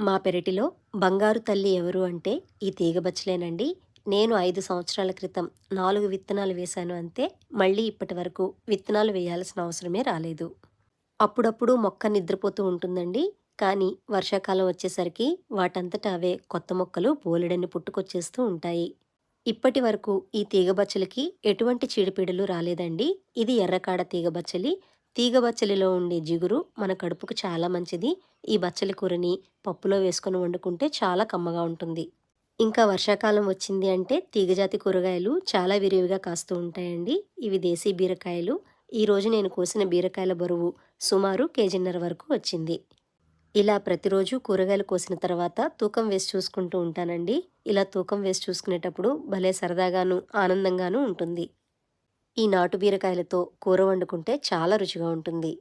మా పెరటిలో బంగారు తల్లి ఎవరు అంటే ఈ తీగబచ్చలేనండి. నేను ఐదు సంవత్సరాల క్రితం నాలుగు విత్తనాలు వేశాను అంతే మళ్ళీ ఇప్పటి వరకు విత్తనాలు వేయాల్సిన అవసరమే రాలేదు. అప్పుడప్పుడు మొక్క నిద్రపోతూ ఉంటుందండి. కానీ వర్షాకాలం వచ్చేసరికి వాటంతట అవే కొత్త మొక్కలు బోలెడన్ని పుట్టుకొచ్చేస్తూ ఉంటాయి. ఇప్పటి వరకు ఈ తీగబచ్చలకి ఎటువంటి చీడపీడలు రాలేదండి. ఇది ఎర్రకాడ తీగబచ్చలి తీగ బచ్చలిలో ఉండే జిగురు మన కడుపుకు చాలా మంచిది. ఈ బచ్చలి కూరని పప్పులో వేసుకొని వండుకుంటే చాలా కమ్మగా ఉంటుంది. ఇంకా వర్షాకాలం వచ్చింది అంటే తీగజాతి కూరగాయలు చాలా విరివిగా కాస్తూ ఉంటాయండి. ఇవి దేశీ బీరకాయలు. ఈరోజు నేను కోసిన బీరకాయల బరువు సుమారు కేజీన్నర వరకు వచ్చింది. ఇలా ప్రతిరోజు కూరగాయలు కోసిన తర్వాత తూకం వేసి చూసుకుంటూ ఉంటానండి. ఇలా తూకం వేసి చూసుకునేటప్పుడు భలే సరదాగాను ఆనందంగాను ఉంటుంది. ఈ నాటు బీరకాయలతో కూర వండుకుంటే చాలా రుచిగా ఉంటుంది.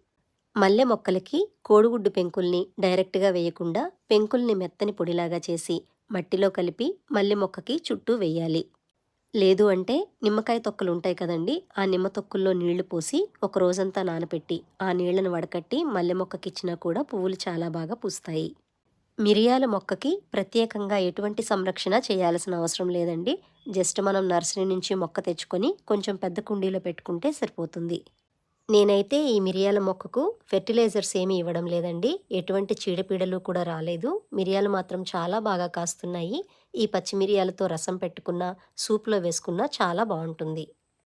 మల్లె మొక్కలకి కోడిగుడ్డు పెంకుల్ని డైరెక్ట్గా వేయకుండా పెంకుల్ని మెత్తని పొడిలాగా చేసి మట్టిలో కలిపి మల్లె మొక్కకి చుట్టూ వేయాలి. లేదు అంటే నిమ్మకాయ తొక్కలు ఉంటాయి కదండి ఆ నిమ్మ తొక్కుల్లో నీళ్ళు పోసి ఒక రోజంతా నానపెట్టి ఆ నీళ్ళను వడకట్టి మల్లె మొక్కకిచ్చినా కూడా పువ్వులు చాలా బాగా పూస్తాయి. మిరియాల మొక్కకి ప్రత్యేకంగా ఎటువంటి సంరక్షణ చేయాల్సిన అవసరం లేదండి. జస్ట్ మనం నర్సరీ నుంచి మొక్క తెచ్చుకొని కొంచెం పెద్ద కుండీలో పెట్టుకుంటే సరిపోతుంది. నేనైతే ఈ మిరియాల మొక్కకు ఫెర్టిలైజర్స్ ఏమీ ఇవ్వడం లేదండి. ఎటువంటి చీడపీడలు కూడా రాలేదు. మిరియాలు మాత్రం చాలా బాగా కాస్తున్నాయి. ఈ పచ్చి మిరియాలతో రసం పెట్టుకున్న సూప్లో వేసుకున్న చాలా బాగుంటుంది.